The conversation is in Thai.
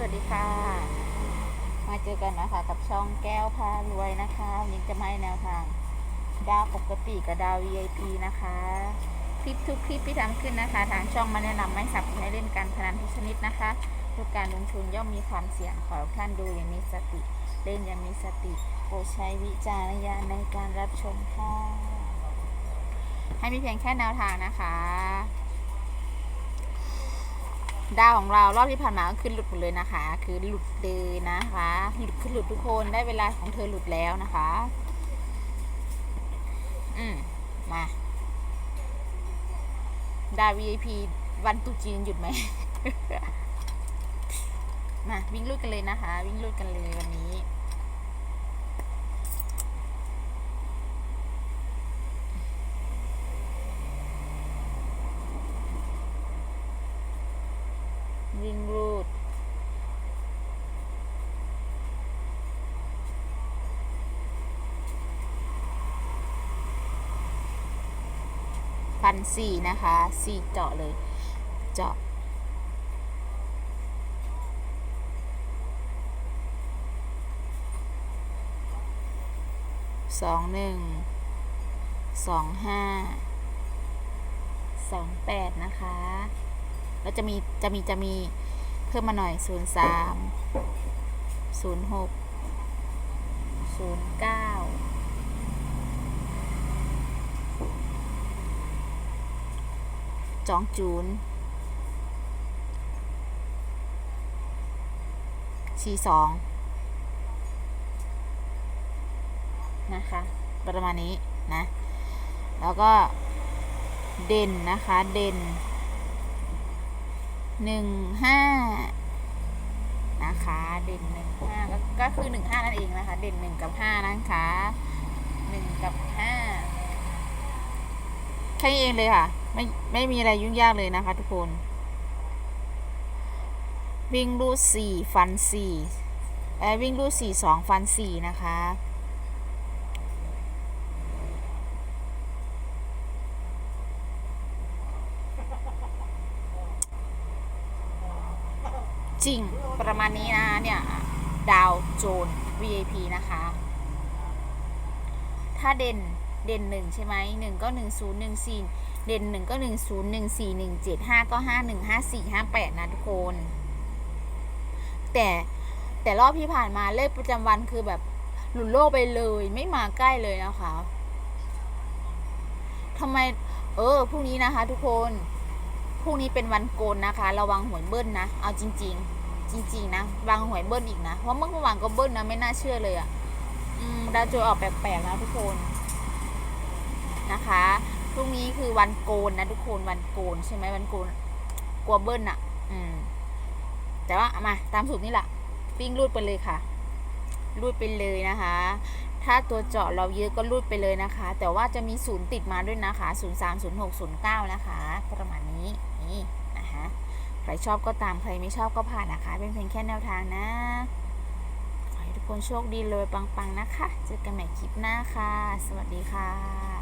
สวัสดีค่ะ มาเจอกันนะคะกับช่องแก้วพารวยนะคะวันนี้จะมาให้แนวทาง ดาวปกติกับดาว VIP นะคะ คลิปทุกคลิปที่ทำขึ้นนะคะ ทางช่องมาแนะนำไม่สับให้เล่นการพนันทุกชนิดนะคะทุกการลงทุนย่อมมีความเสี่ยงขอท่านดูอย่างมีสติ เล่นอย่างมีสติโปรดใช้วิจารณญาณในการรับชมค่ะให้มีเพียงแค่แนวทางนะคะ ดาวของเรารอบที่ผ่านมาก็ขึ้นหลุดหมดเลยนะคะ คือหลุดเลยนะคะ หลุดขึ้นหลุดทุกคนได้เวลาของเธอหลุดแล้วนะคะ อืมมาดาว VIP วันตุจีนหยุดไหม มาวิ่งลุดกันเลยนะคะ วิ่งลุดกันเลยวันนี้ วิ่งรูด พันสี่นะคะสี่เจาะเลย เจาะสองหนึ่งสองห้าสองแปดนะคะ แล้วจะมี จะมี จะมี เพิ่มมาหน่อยศูนย์สามศูนย์หกศูนย์เก้า จองจูนสี่สองนะคะ ประมาณนี้นะ แล้วก็เด่นนะคะ เด่นหนึ่งห้านะคะ เด่นหนึ่งห้าก็ก็คือหนึ่งห้านั่นเองนะคะ เด่นหนึ่งกับห้านะคะหนึ่งกับห้าแค่นี้เองเลยค่ะ ไม่ไม่มีอะไรยุ่งยากเลยนะคะทุกคน วิ่งรูดสี่ฟันสี่เอ้ยวิ่งรูดสี่สองฟันสี่นะคะจริงประมาณนี้นะเนี่ย ดาวโจน VIP นะคะ ถ้าเด่นเด่นหนึ่งใช่ไหมหนึ่งก็หนึ่งศูนย์หนึ่งสี่ เด่นหนึ่งก็หนึ่งศูนย์หนึ่งสี่หนึ่งเจ็ดห้าก็ห้าหนึ่งห้าสี่ห้าแปดนะทุกคน แต่แต่รอบที่ผ่านมาเลขประจำวันคือแบบหลุดโลกไปเลยไม่มาใกล้เลยนะคะทำไม เออพรุ่งนี้นะคะ ทุกคนพรุ่งนี้เป็นวันโกนนะคะ ระวังหวยเบิ้ลนะ เอาจริง ๆ จริง ๆ นะระวังหวยเบิ้ลอีกนะ เพราะเมื่อวานก็เบิ้ลนะ ไม่น่าเชื่อเลยอะ่ะดาวโจยออกแปลกๆนะทุกคนนะคะ พรุ่งนี้คือวันโกนนะทุกคนวันโกนใช่ไหมวันโกนกลัวเบิ้ลอะ่ะอืม แต่ว่ามาตามสูตรนี่แหละวิ่งรูดไปเลยค่ะ รูดไปเลยนะคะ ถ้าตัวเจาะเราเยอะก็รูดไปเลยนะคะ แต่ว่าจะมีศูนย์ติดมาด้วยนะคะ0 3 0 6 0 9นะคะประมาณนี้นี่นะคะใครชอบก็ตามใครไม่ชอบก็ผ่านนะคะ เป็นเพียงแค่แนวทางนะขอให้ทุกคนโชคดีเลยปังๆนะคะ เจอกันใหม่คลิปหน้าค่ะ สวัสดีค่ะ